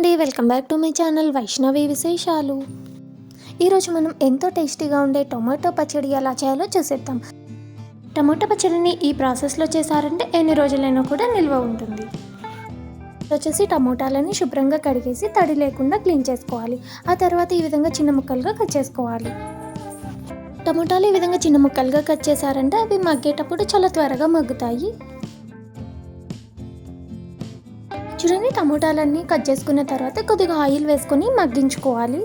అండి welcome back to my channel Vaishnavi విశేషాలు. ఈరోజు మనం ఎంతో టేస్టీగా ఉండే టొమాటో పచ్చడి ఎలా చేయాలో చూసేద్దాం. టమాటో పచ్చడిని ఈ ప్రాసెస్లో చేశారంటే ఎన్ని రోజులైనా కూడా నిల్వ ఉంటుంది. వచ్చేసి టమోటాలని శుభ్రంగా కడిగేసి తడి లేకుండా క్లీన్ చేసుకోవాలి. ఆ తర్వాత ఈ విధంగా చిన్న ముక్కలుగా కట్ చేసుకోవాలి. టమోటాలు ఈ విధంగా చిన్న ముక్కలుగా కట్ చేశారంటే అవి మగ్గేటప్పుడు చాలా త్వరగా మగ్గుతాయి. చూడండి టమోటాలన్నీ కట్ చేసుకున్న తర్వాత కొద్దిగా ఆయిల్ వేసుకొని మగ్గించుకోవాలి.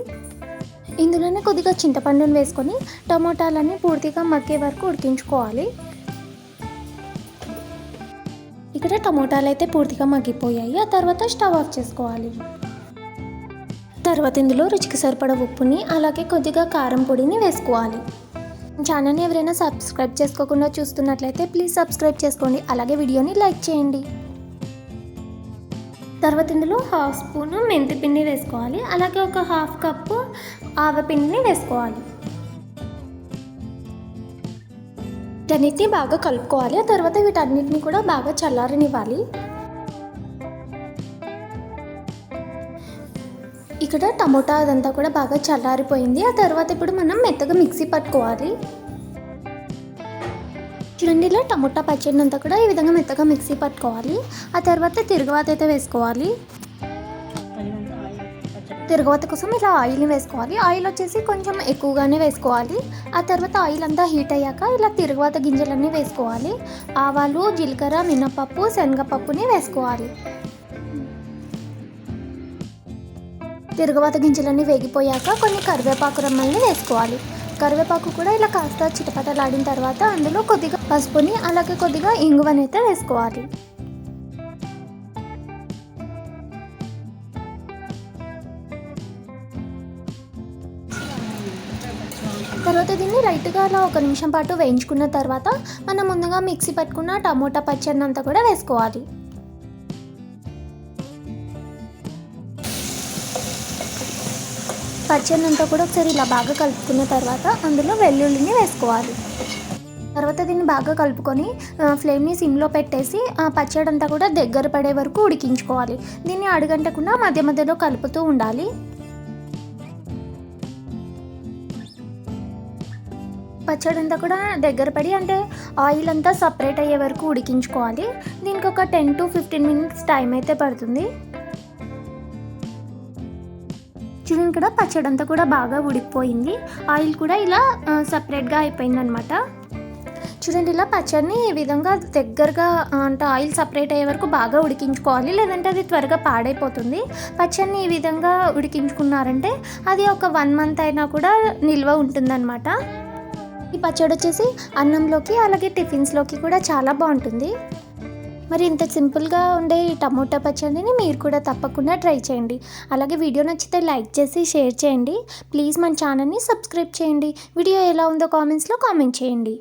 ఇందులోనే కొద్దిగా చింతపండుని వేసుకొని టమోటాలన్నీ పూర్తిగా మగ్గే వరకు ఉడికించుకోవాలి. ఇక్కడ టమోటాలు అయితే పూర్తిగా మగ్గిపోయాయి. ఆ తర్వాత స్టవ్ ఆఫ్ చేసుకోవాలి. తర్వాత ఇందులో రుచికి సరిపడ ఉప్పుని అలాగే కొద్దిగా కారం పొడిని వేసుకోవాలి. ఛానల్ని ఎవరైనా సబ్స్క్రైబ్ చేసుకోకుండా చూస్తున్నట్లయితే ప్లీజ్ సబ్స్క్రైబ్ చేసుకోండి. అలాగే వీడియోని లైక్ చేయండి. తర్వాత ఇందులో హాఫ్ స్పూను మెంతి పిండి వేసుకోవాలి. అలాగే ఒక హాఫ్ కప్పు ఆవపిండిని వేసుకోవాలి. వీటన్నిటిని బాగా కలుపుకోవాలి. ఆ తర్వాత వీటన్నిటిని కూడా బాగా చల్లారనివ్వాలి. ఇక్కడ టమోటా అదంతా కూడా బాగా చల్లారిపోయింది. ఆ తర్వాత ఇప్పుడు మనం మెత్తగా మిక్సీ పట్టుకోవాలి. చూడండి ఇలా టమోటా పచ్చడిని అంతా కూడా ఈ విధంగా మెత్తగా మిక్సీ పట్టుకోవాలి. ఆ తర్వాత తిరుగువాత అయితే వేసుకోవాలి. తిరుగువాత కోసం ఇలా ఆయిల్ని వేసుకోవాలి. ఆయిల్ వచ్చేసి కొంచెం ఎక్కువగానే వేసుకోవాలి. ఆ తర్వాత ఆయిల్ అంతా హీట్ అయ్యాక ఇలా తిరుగువాత గింజలన్నీ వేసుకోవాలి. ఆవాలు జీలకర్ర మినపప్పు శనగపప్పుని వేసుకోవాలి. తిరుగువాత గింజలన్నీ వేగిపోయాక కొన్ని కరివేపాకు రమ్మల్ని వేసుకోవాలి. కరివేపాకు కూడా ఇలా కాస్త చిటపటలాడిన తర్వాత అందులో కొద్దిగా పసుపుని అలాగే కొద్దిగా ఇంగువనైతే వేసుకోవాలి. తర్వాత దీన్ని లైట్గా అలా ఒక నిమిషం పాటు వేయించుకున్న తర్వాత మనం ముందుగా మిక్సీ పట్టుకున్న టమోటా పచ్చడిని అంతా కూడా వేసుకోవాలి. పచ్చడి అంతా కూడా ఒకసారి ఇలా బాగా కలుపుకున్న తర్వాత అందులో వెల్లుల్లిని వేసుకోవాలి. తర్వాత దీన్ని బాగా కలుపుకొని ఫ్లేమ్ని సిమ్లో పెట్టేసి ఆ పచ్చడి అంతా కూడా దగ్గర పడే వరకు ఉడికించుకోవాలి. దీన్ని అడుగంటకుండా మధ్య మధ్యలో కలుపుతూ ఉండాలి. పచ్చడి అంతా కూడా దగ్గర పడి అంటే ఆయిల్ అంతా సపరేట్ అయ్యే వరకు ఉడికించుకోవాలి. దీనికి ఒక ten to fifteen minutes time అయితే పడుతుంది. చూడండి ఇక్కడ పచ్చడి అంతా కూడా బాగా ఉడికిపోయింది. ఆయిల్ కూడా ఇలా సపరేట్గా అయిపోయింది అనమాట చూడండి ఇలా పచ్చడిని ఈ విధంగా దగ్గరగా అంటే ఆయిల్ సపరేట్ అయ్యే వరకు బాగా ఉడికించుకోవాలి. లేదంటే అది త్వరగా పాడైపోతుంది. పచ్చడిని ఈ విధంగా ఉడికించుకున్నారంటే అది ఒక వన్ మంత్ అయినా కూడా నిల్వ ఉంటుందన్నమాట. ఈ పచ్చడి వచ్చేసి అన్నంలోకి అలాగే టిఫిన్స్లోకి కూడా చాలా బాగుంటుంది. మరి ఇంత సింపుల్గా ఉండే ఈ టమోటా పచ్చడిని మీరు కూడా తప్పకుండా ట్రై చేయండి. అలాగే వీడియో నచ్చితే లైక్ చేసి షేర్ చేయండి. ప్లీజ్ మన ఛానల్ని సబ్స్క్రైబ్ చేయండి. వీడియో ఎలా ఉందో కామెంట్స్లో కామెంట్ చేయండి.